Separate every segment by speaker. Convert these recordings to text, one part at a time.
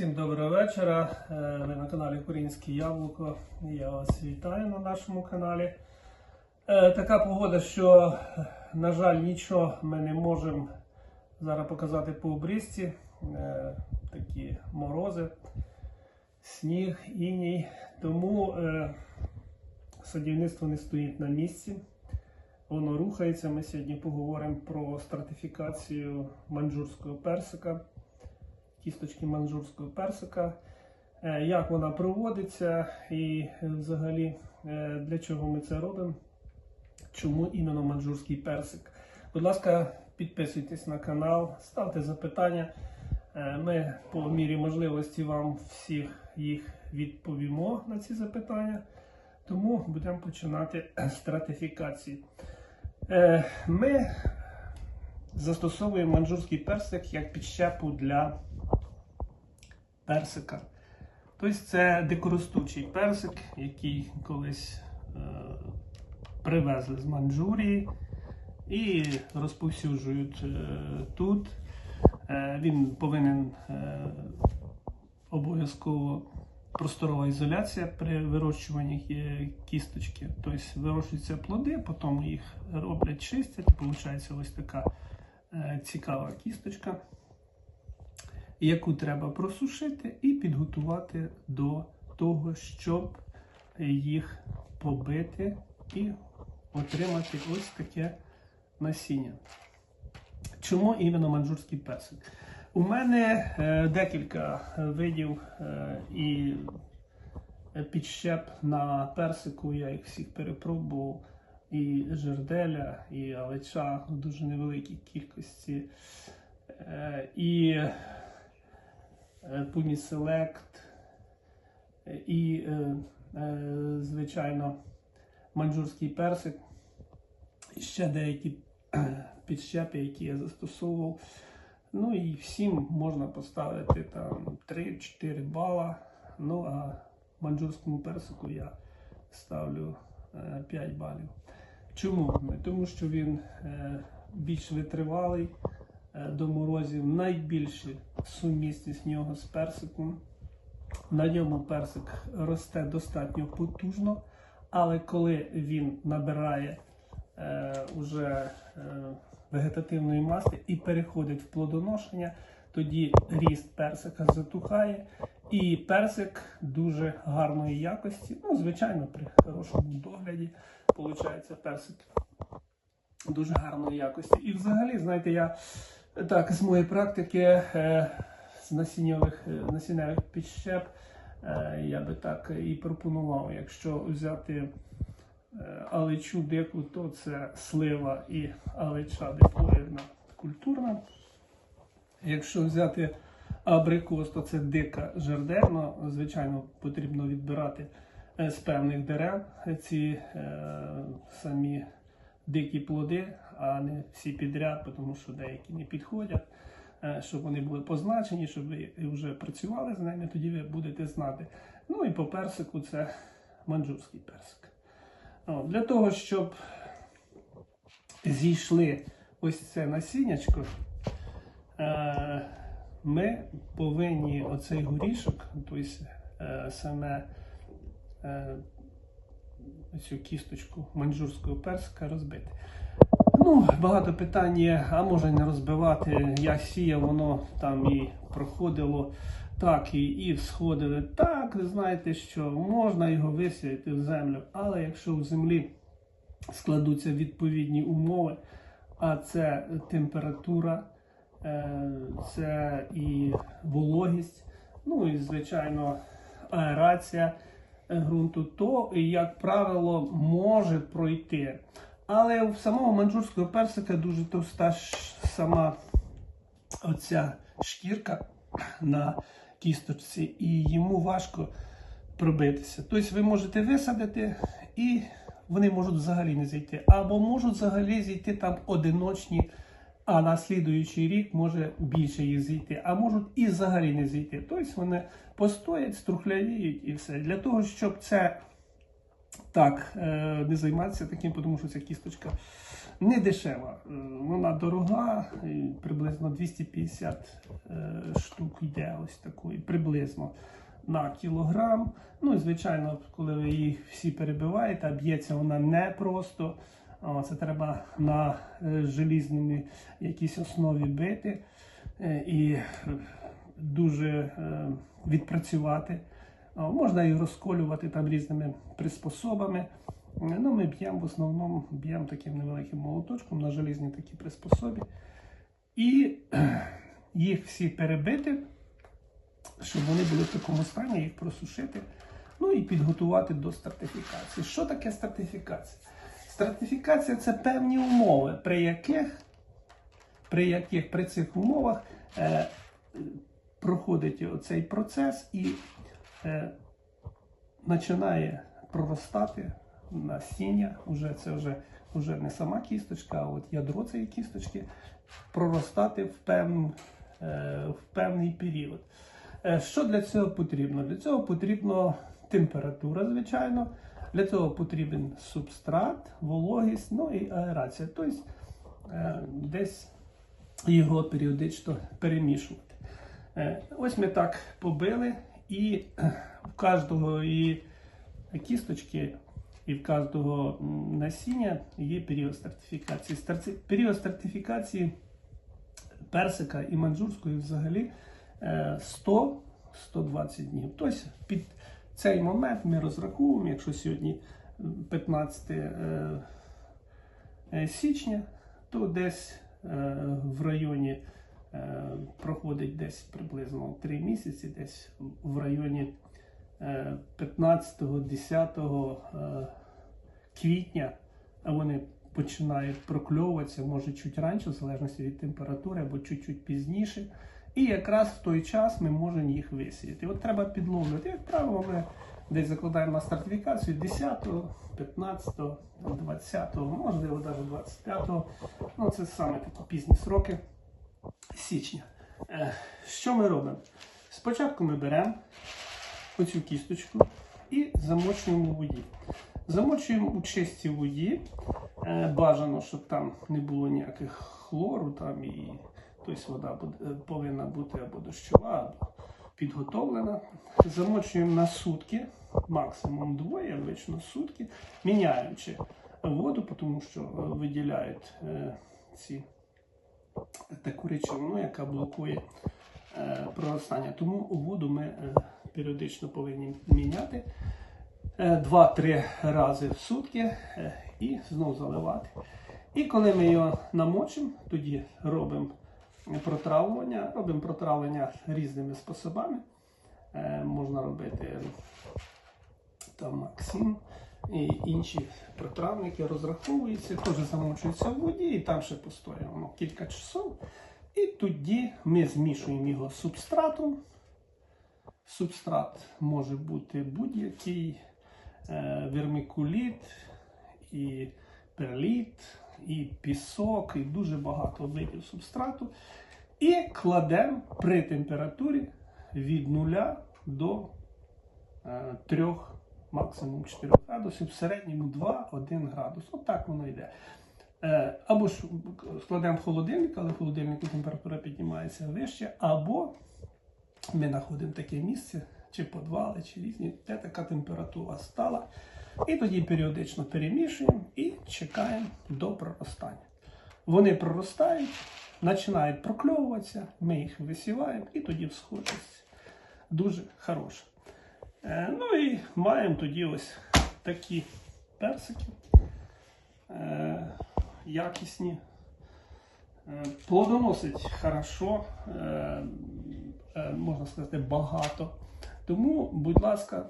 Speaker 1: Всім доброго вечора. Е, Ви на каналі Українське Яблуко. Я вас вітаю на нашому каналі. Е, Така погода, що, на жаль, нічого ми не можемо зараз показати по обрізці. Е, Такі морози, сніг, іній. Тому садівництво не стоїть на місці. Воно рухається. Ми сьогодні поговоримо про стратифікацію манджурського персика кісточки манжурського персика, е, як вона проводиться і е, взагалі е, для чого ми це робимо, чому іменно манжурський персик. Будь ласка, підписуйтесь на канал, ставте запитання. Ми по мірі можливості вам всіх їх відповімо на ці запитання. Тому будемо починати стратифікацію. Е, Ми застосовуємо манжурський персик як підщепу для персика. Тобто це дикоростучий персик, який колись е, привезли з Манджурії і розповсюджують е, тут. Е, він повинен е, обов'язково просторова ізоляція при вирощуванні е, кісточки. Тобто вирощуються плоди, потім їх роблять, чистять. Получається ось така е, цікава кісточка яку треба просушити і підготувати до того, щоб їх побити і отримати ось таке насіння. Чому іменно манджурський персик? У мене е, декілька видів е, і підщеп на персику, я їх всіх перепробував. І жерделя, і алеча в дуже невеликій кількості. Е, І Pumi Select і, е, е, звичайно, манджурський персик. І ще деякі е, підщепи, які я застосовував. Ну і всім можна поставити там 3-4 бала. Ну а манджурському персику я ставлю 5 балів. Чому? Тому що він більш витривалий до морозів, найбільша сумісність в нього з персиком. На ньому персик росте достатньо потужно, але коли він набирає е, уже е, вегетативної маси і переходить в плодоношення, тоді ріст персика затухає, і персик дуже гарної якості. Ну, звичайно, при хорошому догляді виходить персик дуже гарної якості. І взагалі, знаєте, я так, з моєї практики е, з насіннєвих е, насінневих підщеп е, я би так і пропонував, якщо взяти алечу дику, то це слива і алеча диплоїдна культурна. Якщо взяти абрикос, то це дика жердерна. Звичайно, потрібно відбирати з певних дерев ці самі дикі плоди, а не всі підряд, тому що деякі не підходять, е, щоб вони були позначені, щоб ви вже працювали з ними, тоді ви будете знати. Ну і по персику це манджурський персик. Для того, щоб зійшли ось це насіннячко, е, ми повинні оцей горішок, тобто е, саме цю кісточку манджурського персика розбити. Ну, Багато питань є, а може не розбивати. Я сіяв, воно там і проходило так, і і всходили. Так, ви знаєте, що можна його висіяти в землю, але якщо в землі складуться відповідні умови, а це температура, е, це і вологість, ну і, звичайно, аерація ґрунту, то, як правило, може пройти. Але в самого манджурського персика дуже товста сама оця шкірка на кісточці, і йому важко пробитися. Тобто ви можете висадити, і вони можуть взагалі не зайти. Або можуть взагалі зійти там одиночні, а на слідуючий рік може більше їх зійти, а можуть і взагалі не зійти. Тобто вони постоять, струхлявіють і все. Для того, щоб це так е, не займатися таким, тому що ця кісточка не дешева. Е, Вона дорога, приблизно 250 е, штук йде ось такої, приблизно на кілограм. Ну і звичайно, коли ви їх всі перебиваєте, б'ється вона не просто. Це треба на е, желізній якійсь основі бити е, і е, дуже відпрацювати. Можна і розколювати там різними приспособами. Ну, ми б'ємо в основному б'ємо таким невеликим молоточком на желізній такій приспособі. І їх всі перебити, щоб вони були в такому стані, їх просушити. Ну і підготувати до стратифікації. Що таке стратифікація? Стратифікація це певні умови, при яких при яких при цих умовах е, проходить оцей процес і е, починає проростати насіння. Уже це вже, вже не сама кісточка, а от ядро цієї кісточки проростати в, певн, е, в певний період. Е, що для цього потрібно? Для цього потрібна температура, звичайно. Для цього потрібен субстрат, вологість, ну і аерація. Тобто е, десь його періодично перемішувати. Е, Ось ми так побили, і в кожного і кісточки, і в кожного насіння є період стратифікації. Період стратифікації персика і манджурської взагалі е, 100-120 днів. Тобто цей момент ми розраховуємо, якщо сьогодні 15 е, е, січня, то десь е, в районі проходить десь приблизно 3 місяці, десь в районі е, 15-10 е, квітня вони починають прокльовуватися, може чуть раніше, в залежності від температури, або чуть-чуть пізніше. І якраз в той час ми можемо їх висіяти. От треба підловлювати. Як правило, ми десь закладаємо на стратифікацію 10, 15, 20, можливо, навіть 25. Ну, це саме такі пізні сроки січня. Е, Що ми робимо? Спочатку ми беремо оцю кісточку і замочуємо у воді. Замочуємо у чистій воді. Е, Бажано, щоб там не було ніяких хлору, там і тобто вода буде- повинна бути або дощова, або підготовлена. Замочуємо на сутки, максимум двоє, обично сутки, міняючи воду, тому що е, виділяють е, ці таку речовину, яка блокує е, проростання. Тому воду ми е, періодично повинні міняти е, 2-3 рази в сутки е, і знову заливати. І коли ми його намочимо, тоді робимо протравлення, робимо протравлення різними способами. Е, Можна робити там Максим і інші протравники розраховуються, теж замочуються в воді, і там ще постоїть воно кілька часов. І тоді ми змішуємо його з субстратом. Субстрат може бути будь-який е, вермикуліт, і перліт, і пісок, і дуже багато видів субстрату. І кладемо при температурі від 0 до е, 3, максимум 4 градусів, в середньому 2-1 градус. Отак воно йде. Е, Або ж складемо в холодильник, але в холодильнику температура піднімається вище, або ми знаходимо таке місце, чи підвали, чи різні, де така температура стала. І тоді періодично перемішуємо і чекаємо до проростання. Вони проростають, починають прокльовуватися, ми їх висіваємо і тоді всходить дуже хороше. Е, Ну і маємо тоді ось такі персики е, якісні. Е, Плодоносить хорошо, можна сказати, багато. Тому, будь ласка,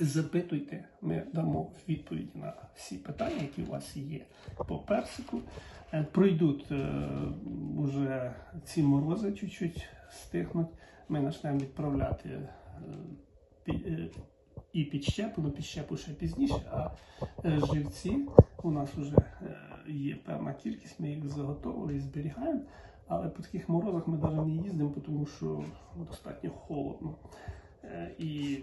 Speaker 1: запитуйте, ми дамо відповіді на всі питання, які у вас є по персику. Е, Пройдуть е, уже ці морози чуть-чуть стихнуть. Ми почнемо відправляти е, пі- е, і підщепу, ну підщепу ще пізніше, а е, живці у нас вже є певна кількість, ми їх заготовили і зберігаємо. Але по таких морозах ми навіть не їздимо, тому що достатньо холодно. І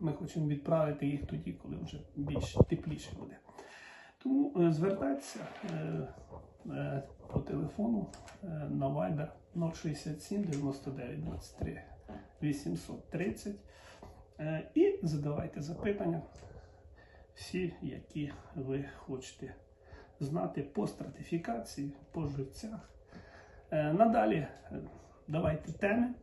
Speaker 1: ми хочемо відправити їх тоді, коли вже більш тепліше буде. Тому е, звертайтеся е, е, по телефону е, на Viber 067 99 23 830 е, і задавайте запитання, всі, які ви хочете знати по стратифікації, по живцях. Е, Надалі е, давайте теми.